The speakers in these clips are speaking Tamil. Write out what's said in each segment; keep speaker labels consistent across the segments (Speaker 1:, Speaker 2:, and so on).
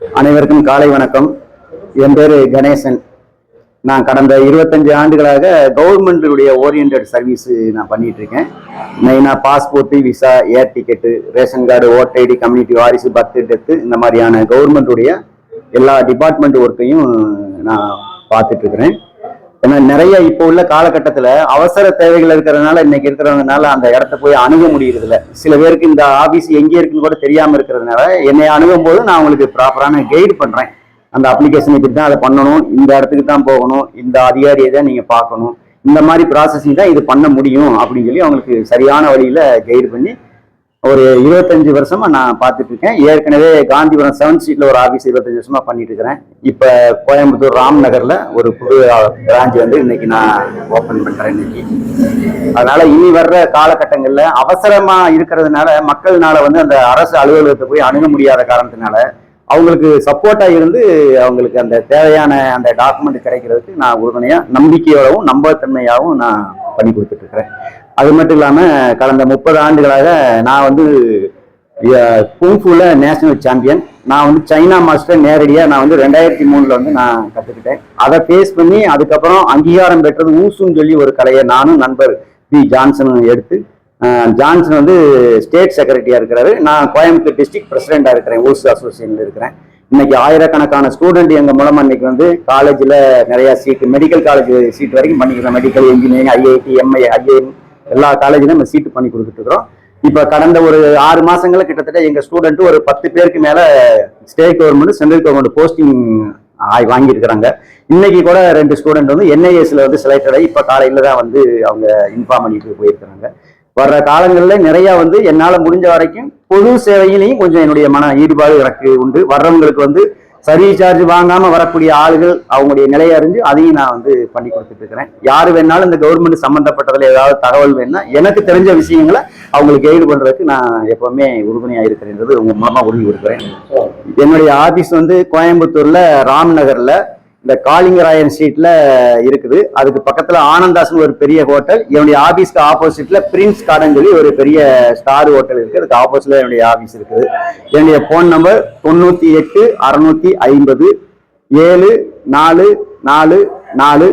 Speaker 1: அனைவருக்கும் காலை வணக்கம். என் பேர் கணேசன். நான் கடந்த இருபத்தஞ்சு ஆண்டுகளாக கவர்மெண்ட்டுடைய ஓரியன்ட் சர்வீஸ் நான் பண்ணிட்டு இருக்கேன் மெயினாக passport visa air ticket ration card voter ID community வாரிசு பர்த் டெத்து இந்த மாதிரியான கவர்மெண்ட்டுடைய எல்லா டிபார்ட்மெண்ட் ஒர்க்கையும் நான் பார்த்துட்டு இருக்கிறேன் ஏன்னா நிறைய இப்போ உள்ள காலகட்டத்தில் அவசர தேவைகள் இருக்கிறதுனால இன்னைக்கு இருக்கிறவங்கனால அந்த இடத்த போய் அணுக முடியறது சில பேருக்கு இந்த ஆபீஸ் எங்கே இருக்குன்னு கூட தெரியாம இருக்கிறதுனால என்னை அணுகும் போது நான் உங்களுக்கு ப்ராப்பரான கைடு பண்றேன். அந்த அப்ளிகேஷன் இப்படி தான் அதை பண்ணணும் இந்த இடத்துக்கு தான் போகணும் இந்த அதிகாரியை தான் நீங்க பார்க்கணும். இந்த மாதிரி ப்ராசஸிங் தான் இது பண்ண முடியும் அப்படின்னு சொல்லி அவங்களுக்கு சரியான வழியில கைடு பண்ணி ஒரு இருபத்தஞ்சு வருஷமா நான் பார்த்துட்டு இருக்கேன் ஏற்கனவே காந்திபுரம் செவன் சீட்ல ஒரு ஆஃபீஸ் இருபத்தஞ்சு வருஷமா பண்ணிட்டு இருக்கிறேன் இப்ப கோயம்புத்தூர் ராம் நகர்ல ஒரு புது பிரான்ச் வந்து இன்னைக்கு நான் ஓபன் பண்றேன் இன்னைக்கு. அதனால இனி வர்ற காலகட்டங்கள்ல அவசரமா இருக்கிறதுனால மக்கள்னால வந்து அந்த அரசு அலுவலகத்தை போய் அணுக முடியாத காரணத்தினால அவங்களுக்கு சப்போர்ட்டா இருந்து அவங்களுக்கு அந்த தேவையான அந்த டாக்குமெண்ட் கிடைக்கிறதுக்கு நான் உறுதுணையா நம்பிக்கையோடவும் நம்பகத்தன்மையாகவும் நான் பண்ணி கொடுத்துட்டு இருக்கிறேன் அது மட்டும் இல்லாமல் கடந்த முப்பது ஆண்டுகளாக நான் வந்து குங்ஃபூவில் நேஷனல் சாம்பியன் நான் வந்து சைனா மாஸ்டர் நேரடியாக நான் வந்து ரெண்டாயிரத்தி மூணில் வந்து நான் கற்றுக்கிட்டேன் அதை ஃபேஸ் பண்ணி அதுக்கப்புறம் அங்கீகாரம் பெற்றது ஊசுன்னு சொல்லி ஒரு கலையை நானும் நண்பர் பி. ஜான்சனும் எடுத்து ஜான்சன் வந்து ஸ்டேட் செக்ரட்டரியாக இருக்கிறாரு. நான் கோயம்புத்தூர் டிஸ்ட்ரிக்ட் ப்ரெசிடெண்ட்டாக இருக்கிறேன். ஊசு அசோசியேஷனில் இருக்கிறேன். இன்னைக்கு ஆயிரக்கணக்கான ஸ்டூடெண்ட் எங்கள் மூலமாக இன்னைக்கு வந்து காலேஜில் நிறையா சீட்டு மெடிக்கல் காலேஜ் சீட் வரைக்கும் பண்ணிக்கிறோம் medical engineering IIT NIT IIM எல்லா காலேஜ்லயும் நம்ம சீட்டு பண்ணி கொடுத்துட்டு இருக்கிறோம் கடந்த ஒரு ஆறு மாசங்கள கிட்டத்தட்ட எங்கள் ஸ்டூடெண்ட் ஒரு பத்து பேருக்கு மேலே state government central government posting வாங்கியிருக்கிறாங்க. இன்னைக்கு கூட ரெண்டு ஸ்டூடெண்ட் வந்து என்ஐஎஸ்ல வந்து செலக்டட் ஆகி இப்போ காலையில் தான் வந்து அவங்க இன்ஃபார்ம் பண்ணிட்டு போயிருக்கிறாங்க. வர்ற காலங்களில் நிறையா வந்து என்னால் முடிஞ்ச வரைக்கும் பொது சேவையிலையும் கொஞ்சம் என்னுடைய மன ஈடுபாடு எனக்கு உண்டு. வர்றவங்களுக்கு வந்து சர்வீஸ் சார்ஜ் வாங்காம வரக்கூடிய ஆளுகள் அவங்களுடைய நிலையை அறிஞ்சு அதையும் நான் வந்து பண்ணி கொடுத்துட்டு இருக்கிறேன் யாரு வேணாலும் இந்த கவர்மெண்ட் சம்பந்தப்பட்டதுல ஏதாவது தகவல் வேணும்னா எனக்கு தெரிஞ்ச விஷயங்களை அவங்களுக்கு கைடு பண்றதுக்கு நான் எப்பவுமே உறுதுணையா இருக்கிறேன்றது உங்க மூலமா உறுதி கொடுக்குறேன் என்னுடைய ஆபீஸ் வந்து கோயம்புத்தூர்ல ராம் நகர்ல இந்த காளிங்கராயன் ஸ்ட்ரீட்ல இருக்குது. அதுக்கு பக்கத்துல ஆனந்தாஸ்னு ஒரு பெரிய ஹோட்டல் என்னுடைய ஆபீஸ்க்கு ஆப்போசிட்ல பிரின்ஸ் கார்டன் சொல்லி ஒரு பெரிய ஸ்டார் ஹோட்டல் இருக்கு. அதுக்கு ஆப்போசிட்ல என்னுடைய ஆபீஸ் இருக்குது. என்னுடைய ஃபோன் நம்பர் தொண்ணூத்தி எட்டு அறுநூத்தி ஐம்பது ஏழு நாலு நாலு நாலு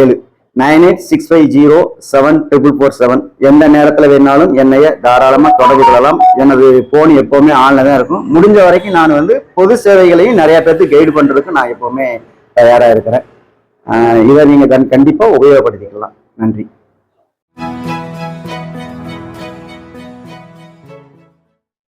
Speaker 1: ஏழு. Nine eight six five zero seven triple four seven. எந்த நேரத்தில் வேணாலும் என்னைய தாராளமாக தொடர்பு கொள்ளலாம். எனது ஃபோன் எப்போவுமே ஆன்ல தான் இருக்கும். முடிஞ்ச வரைக்கும் நான் வந்து பொது சேவைகளையும் நிறைய பேருக்கு கைடு பண்ணுறதுக்கு நான் எப்போவுமே தயாராக இருக்கிறேன். ஆஹ் இதை நீங்கள் கண்டிப்பாக உபயோகப்படுத்திக்கலாம். நன்றி.